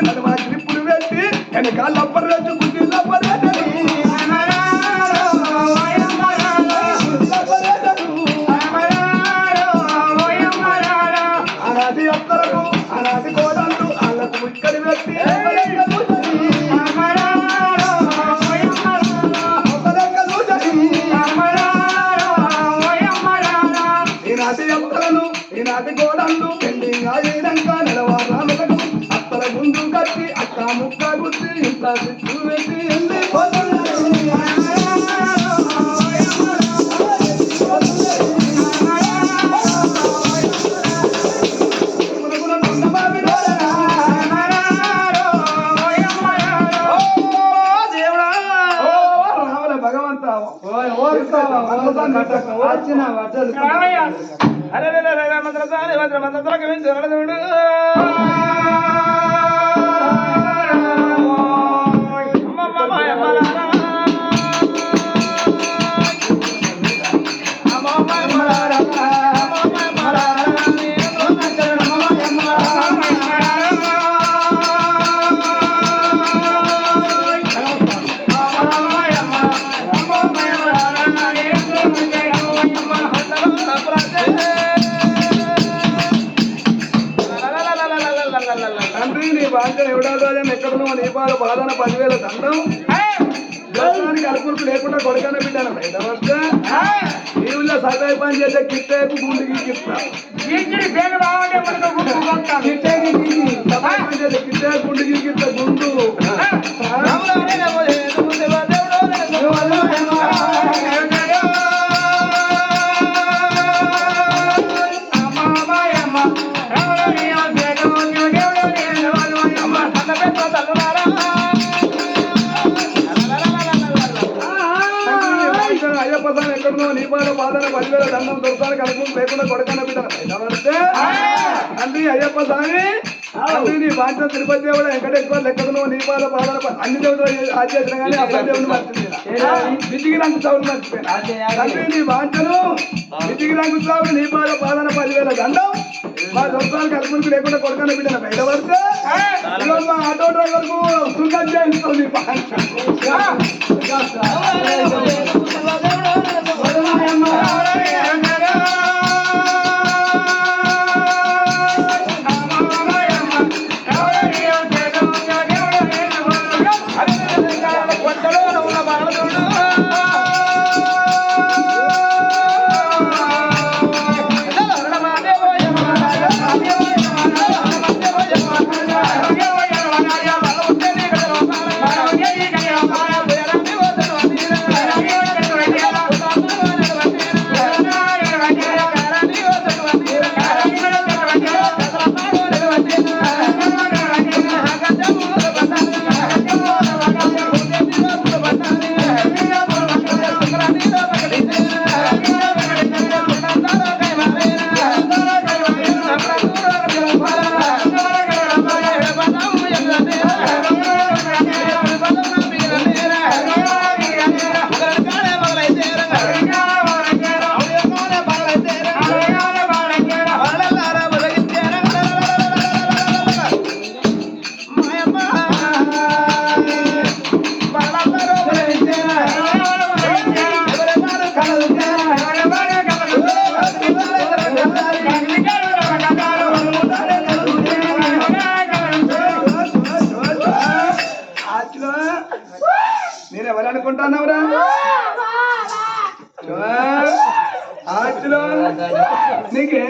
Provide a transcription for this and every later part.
నడుమ క్లిప్పులు పెట్టి వెనకాల లబ్బర్ రెట్టు గుడ్డి గుర్తి ఇంత సిట్టు పెట్టి భగవంత బాధ బాధన పదివేల దండం. దర్శనానికి అలుపులకు లేకుండా కొడుకన బిడ్డను. బయట వస్తే ఈ ఊళ్ళో సర్వే పని చేసే కిట్టేకు గుండుకి కిట్ట సర్వే పని చేసే కిట్టే గుండుకి కిట్ట గుండు. అనుభవం లేకుండా కొడుకన బిడ్డను బయట వస్తే తండ్రి అయ్యప్ప స్వామి తండ్రి నీ బాధ్యత తిరుపతి దేవుడు వెంకటేశ్వర లెక్కడున్నావు నీ బాధ బాధన అన్ని దేవుడు ఆచేసిన కానీ అసలు దేవుడు మర్చిపోయినా. బిజిగి రంగు చౌలు మర్చిపోయినా. తండ్రి నీ బాధ్యను బిజిగి రంగు చౌలు నీ బాధన పదివేల దండం. మా దొరసానికి అనుభవం లేకుండా కొడుకన బిడ్డను బయట పడితే మా ఆటో డ్రైవర్కు ఆచిలో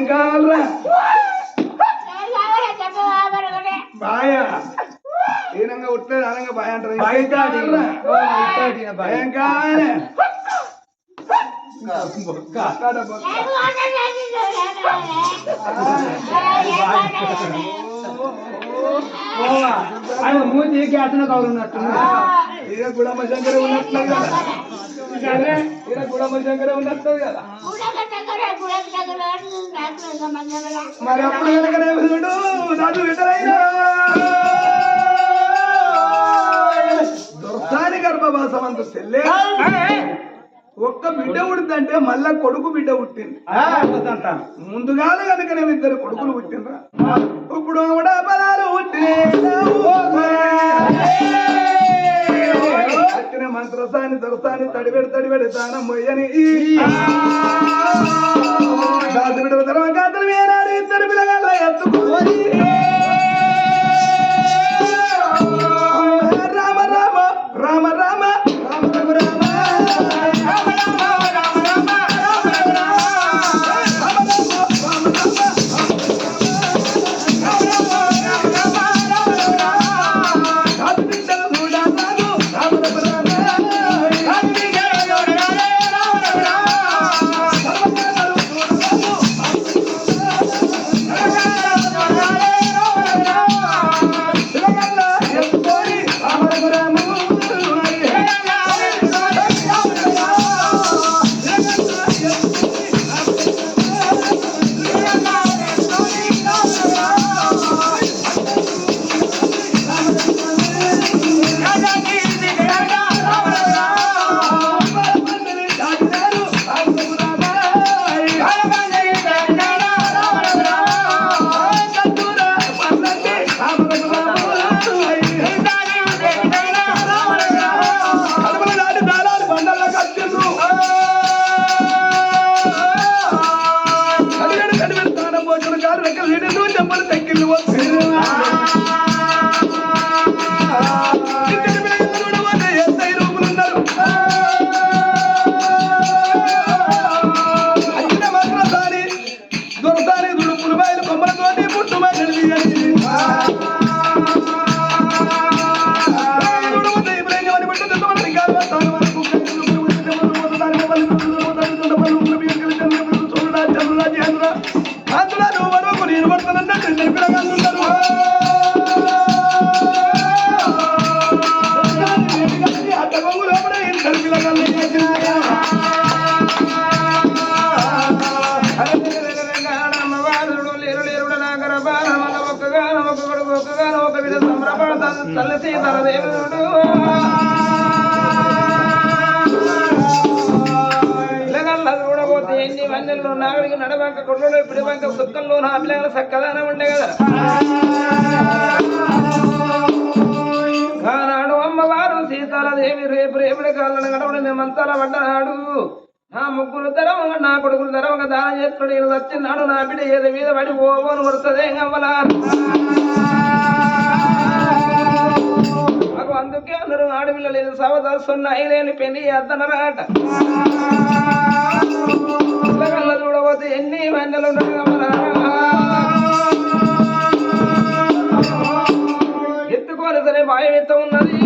కావాలరా బాయ. ఈనంగా ఉట్టలేదు అనంగా బాయ్ అంటారు. ఏం కావాలి ఆయన మూతి శంకర ఉన్నట్లు కదా ఈయన గుడమ్మ శంకర ఉన్నట్లు కదా మరి అప్పుడు కనుక చూడు గర్భవాసం అంత ఒక్క బిడ్డ పుడిందంటే మళ్ళా కొడుకు బిడ్డ పుట్టింది. ముందుగాలు కనుక నేను ఇద్దరు కొడుకులు పుట్టినరా ఇప్పుడు కూడా బలాలు మంత్రసాని దొరసాని తడిబెడి తడిబెడి తానం మొయ్యని తలసి తరదేవుడు చూడబోతే ఎన్ని వన్నెల్లో నాగరికి నడవంక కొడులో పిడివంక సుక్కల్లో నా పిల్లల సక్కదానం ఉండే కదా కానాడు అమ్మవారు సీతాలదేవి రేపు రేపుడి కాళ్ళను గడవడం మేమంతా పడ్డనాడు నా ముగ్గురు తరవంగా నా కొడుకులు తరవంగా దానం చేస్తున్నాడు ఈయన వచ్చిన్నాడు నా బిడ్డ ఏది మీద పడి ఓవోను వరుసదే నాకు అందుకే అందరూ ఆడపిల్ల లేదు సవదాస్తున్నా ఇదేని పెళ్ళి చేద్దనరాట చూడవద్దు ఎన్ని వెన్నెలు ఎత్తుకోవాలి సరే భయం ఎంత ఉన్నది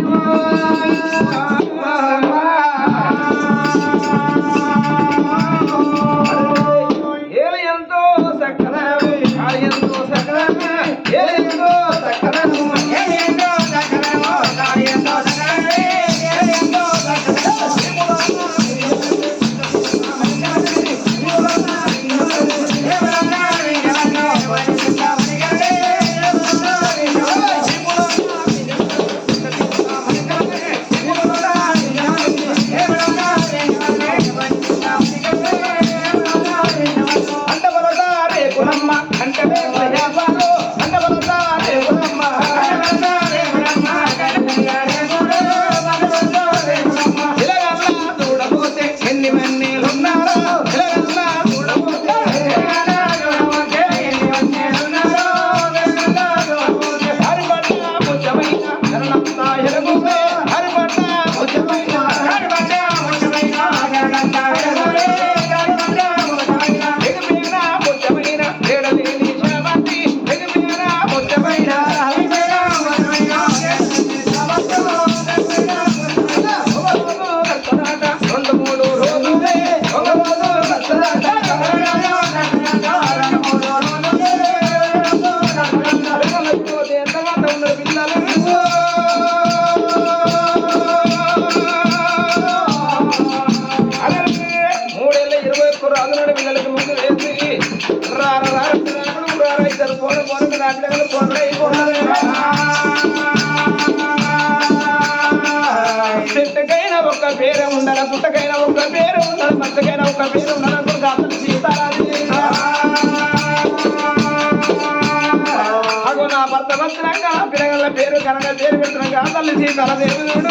వస్తున్నాక పిల్లగల పేరు కనక పేరు పెడుతున్నాక తల్లి సీతాల దేవుడు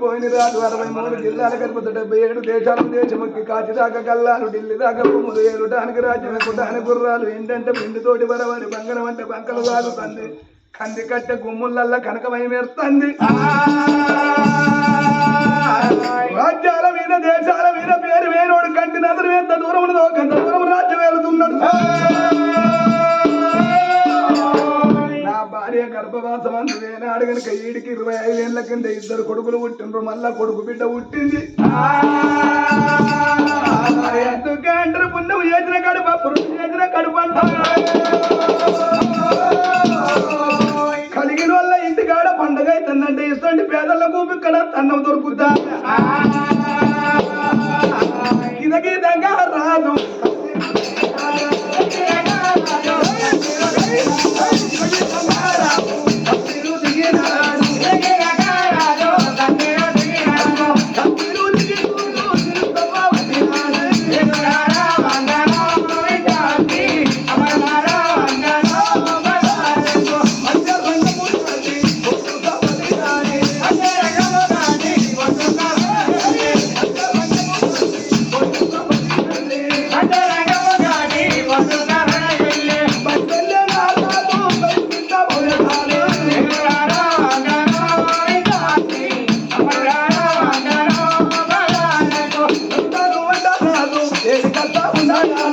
పోయిన రాజు అరవై మూడు జిల్లాలు కలుపుతూ దేశాలు దేశముక్తి కాచి దాకా కల్లాలు ఢిల్లీ దాకా భూములు ఏలుటానికి రాజ్యం కుటానికి గుర్రాలు ఏంటంటే పిండితోటి వరవని బంగనం అంటే బంకలు కాదు తండ్రి. కంది కట్టె గుమ్ములల్లా కనకమయం ఏర్తంది. రాజ్యాల మీద దేశాల మీద పేరు వేరోడు కంటి నదులు ఎంత దూరం ఉన్నదో కంత దూరం రాజ్యం వెళుతున్నాడు నా భార్య గర్భవాసం అందువేనా అడగనుక ఈడికి ఇరవై ఐదు ఏళ్ళ కింద ఇద్దరు కొడుకులు పుట్టిండ్రు. మళ్ళా కొడుకు బిడ్డ పుట్టింది. ఎందుకంటారు? పుణ్యం చేసిన కడుప పురుషు చేసిన కడుపు. పేదలకు ఇక్కడ అన్నం దొరుకుతా ఇదకి దగ్గర రాదు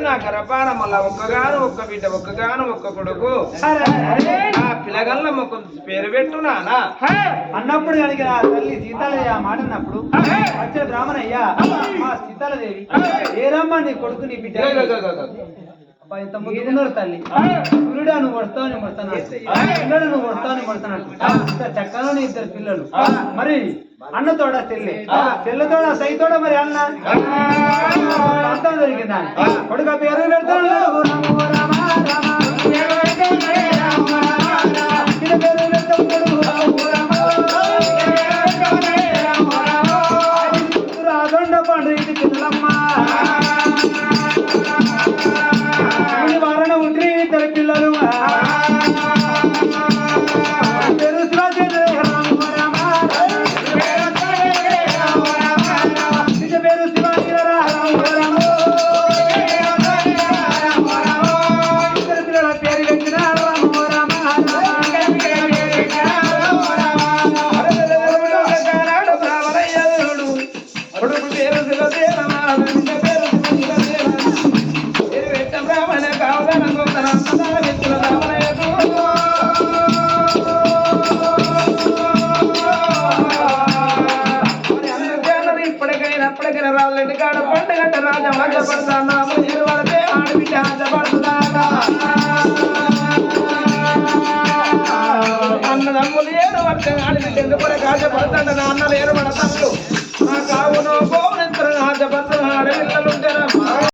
నా గర్భాన మళ్ళా ఒక్కగాను ఒక్క బిడ్డ ఒక్కగాను ఒక్క కొడుకు. ఆ పిల్లగల్ల మొక్క పేరు పెట్టు నానా అన్నప్పుడు కనుక ఆ తల్లి సీతాలదేవి ఆ మాట అన్నప్పుడు వచ్చే బ్రాహ్మణయ్య మా సీతాలదేవి ఏరమ్మా నీ కొడుకు నీ బిడ్డ ఇంత ముద్దుకున్నారు తల్లి. సూర్యుడా నువ్వు వస్తావని పడతాను పిల్లడు నువ్వు వస్తావని పడతాను ఇంత చక్కని ఇద్దరు పిల్లలు. మరి అన్న తోడ చెల్లె. చెల్లె తోడ సై తోడ మరి అన్న? జరిగిందా? కొడుక పేరు పెడతాను. ఇద్దరు పిల్లలు రాజా మధ్యపడతాను నేను వాళ్ళకే ఆడబిడ్డ ఆశపడుతున్నాడా అన్న తమ్ములు ఏడు పడతాడు నా అన్నలు